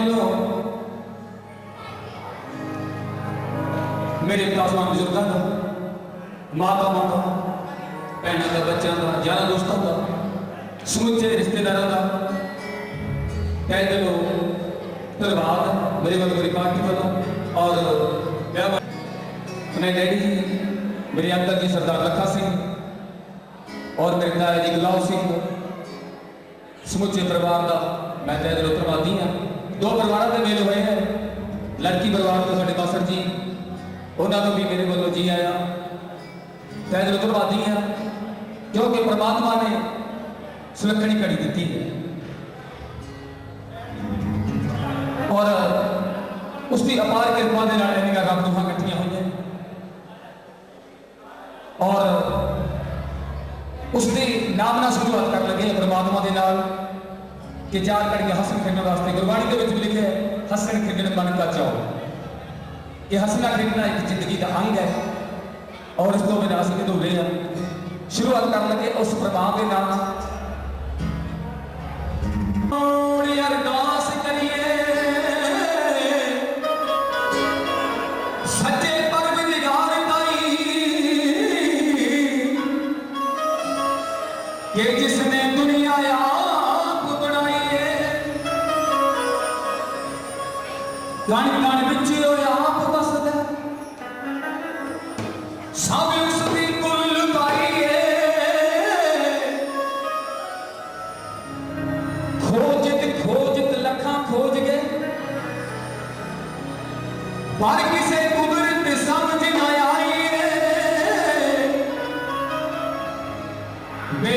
ਪਹਿਲੋਂ ਮੇਰੇ ਕਾਜ਼ਮਾਨ ਬਜ਼ੁਰਗਾਂ ਦਾ ਮਾਤਾਵਾਂ ਦਾ ਭੈਣਾਂ ਦਾ ਬੱਚਿਆਂ ਦਾ ਯਾਰਾਂ ਦੋਸਤਾਂ ਦਾ ਸਮੁੱਚੇ ਰਿਸ਼ਤੇਦਾਰਾਂ ਦਾ ਤਹਿ ਦਿਲੋਂ ਧੰਨਵਾਦ ਮੇਰੇ ਵੱਲੋਂ ਮੇਰੀ ਪਾਰਟੀ ਵੱਲੋਂ ਔਰ ਵਿਆਹ ਆਪਣੇ ਡੈਡੀ ਜੀ ਮੇਰੇ ਅੰਕਲ ਜੀ ਸਰਦਾਰ ਲੱਖਾ ਸਿੰਘ ਔਰ ਮੇਰੇ ਤਾਇਆ ਜੀ ਗੁਲਾਬ ਸਿੰਘ ਸਮੁੱਚੇ ਪਰਿਵਾਰ ਦਾ ਮੈਂ ਤਹਿ ਦਿਲੋਂ ਧੰਨਵਾਦੀ ਹਾਂ ਦੋ ਪਰਿਵਾਰਾਂ ਦੇ ਮੇਲ ਹੋਏ ਹੈ। ਲੜਕੀ ਪਰਿਵਾਰ ਤੋਂ ਸਾਡੇ ਬਾਸਰ ਜੀ, ਉਹਨਾਂ ਨੂੰ ਵੀ ਮੇਰੇ ਵੱਲੋਂ ਜੀ ਆਇਆ। ਤਹਿ ਦਿਲੋਂ ਧੰਨਵਾਦੀ ਹਾਂ, ਕਿਉਂਕਿ ਪ੍ਰਮਾਤਮਾ ਨੇ ਸੁਲੱਖਣੀ ਘੜੀ ਦਿੱਤੀ ਹੈ। ਔਰ ਉਸ ਦੀ ਅਪਾਰ ਕਿਰਪਾ ਦੇ ਨਾਲ ਇਹਨਾਂ ਰੱਬ ਦੁਹਾਂ ਇਕੱਠੀਆਂ ਹੋਈਆਂ। ਔਰ ਉਸ ਦੇ ਨਾਮ ਨਾਲ ਸ਼ੁਰੂਆਤ ਕਰਨ ਲੱਗੇ ਹਾਂ ਪ੍ਰਮਾਤਮਾ ਦੇ ਨਾਲ। ਕਿ ਚਾਰ ਘੜੀਆਂ ਹੱਸਣ ਖੇਡਣ ਵਾਸਤੇ ਗੁਰਬਾਣੀ ਦੇ ਵਿੱਚ ਵੀ ਲਿਖਿਆ ਹੈ, ਹੱਸਣ ਖੇਡਣ ਮਨ ਕਾ ਚਾਓ। ਇਹ ਹੱਸਣਾ ਖੇਡਣਾ ਇੱਕ ਜ਼ਿੰਦਗੀ ਦਾ ਅੰਗ ਹੈ ਔਰ ਇਸ ਤੋਂ ਬਿਨਾਂ ਅਸੀਂ ਅਧੂਰੇ ਹਾਂ? ਸ਼ੁਰੂਆਤ ਕਰਨ ਲੱਗੇ ਉਸ ਪ੍ਰਭਾਵ ਦੇ ਨਾਲ। ਓੜੀ ਅਰਦਾਸ ਕਰੀਏ? ਕਿ ਜਿਸ దానికి దాని మించి ఆపు వస్తుంది సమయస్థితి కుళ్ళు తాయే ਖੋਜਿਤ ਖੋਜਿਤ, ਲੱਖਾਂ ਖੋਜ ਗਏ। ਪਰ ਕਿਸੇ ਕੁਦਰਤ ਸਮਝ ਨਾ ਆਈ ਵੇ